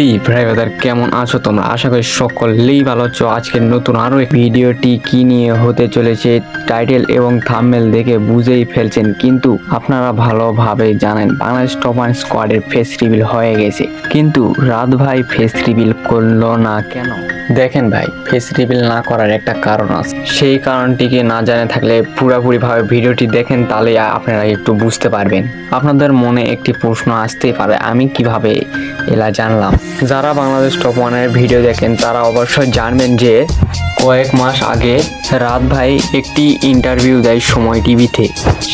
এই ভাই ব্রাদার কেমন আছো তোমরা? আশা করি সকলেই ভালো আছো। আজকের নতুন আরও ভিডিওটি কি নিয়ে হতে চলেছে টাইটেল এবং থাম্বনেল দেখে বুঝেই ফেলছেন, কিন্তু আপনারা ভালোভাবে জানেন, বাংলাদেশ টপ আন স্কোয়াডের ফেস রিভিল হয়ে গেছে। কিন্তু রাত ভাই ফেস রিভিল করল না কেন? দেখেন ভাই ফেস রিভিল না করার একটা কারণ আছে। সেই কারণটিকে না জানে থাকলে পুরোপুরি ভাবে ভিডিওটি দেখেন তাহলে আপনারা একটু বুঝতে পারবেন। আপনাদের মনে একটি প্রশ্ন আসতেই পারে, আমি কীভাবে এলা জানলাম? যারা বাংলাদেশ টপ ওয়ানের ভিডিও দেখেন, তারা অবশ্যই জানবেন যে কয়েক মাস আগে রাত ভাই একটি ইন্টারভিউ দেয় সময় টিভিতে।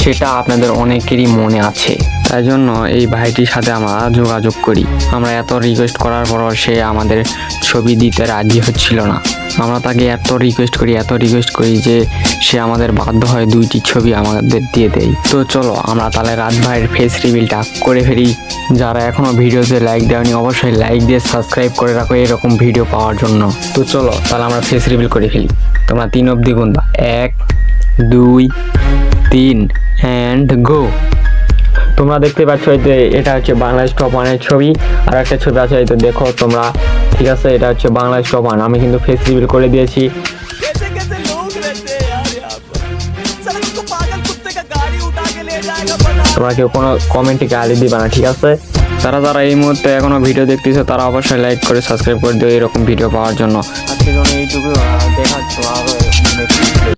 সেটা আপনাদের অনেকেরই মনে আছে। তাই জন্য এই ভাইটির সাথে আমরা যোগাযোগ করি। আমরা এত রিকোয়েস্ট করার পরও সে আমাদের ছবি দিতে রাজি হচ্ছিল না। আমরা তাকে এত রিকোয়েস্ট করি, এত রিকোয়েস্ট করি যে সে আমাদের বাধ্য হয় দুইটি ছবি আমাদের দিয়ে দেয়। তো চলো, আমরা তাহলে রাত ভাইয়ের ফেস রিভিলটা করে ফেলি। যারা এখনও ভিডিওতে লাইক দেওনি অবশ্যই লাইক দিয়ে সাবস্ক্রাইব করে রাখো এরকম ভিডিও পাওয়ার জন্য। তো চলো, তাহলে আমরা ফেস রিভিল করে ফেলি। তোমরা তিন অবধি গুনবা। এক, দুই, তিন অ্যান্ড গো তোমরা দেখতে পাচ্ছ হয়তো এটা হচ্ছে বাংলাদেশ টপ ওয়ানের ছবি। আর একটা ছবি আছে হয়তো দেখো তোমরা। ঠিক আছে এটা হচ্ছে বাংলাদেশ টপ ওয়ান আমি কিন্তু ফেস রিভিল করে দিয়েছি। তোমরা কেউ কোনো কমেন্টে গালি দিবে না ঠিক আছে? তারা যারা এই মুহূর্তে এখনও ভিডিও দেখতেছে তারা অবশ্যই লাইক করে সাবস্ক্রাইব করে দিও এরকম ভিডিও পাওয়ার জন্য। আজকে জন্য ইউটিউবে দেখাচ্ছ আরও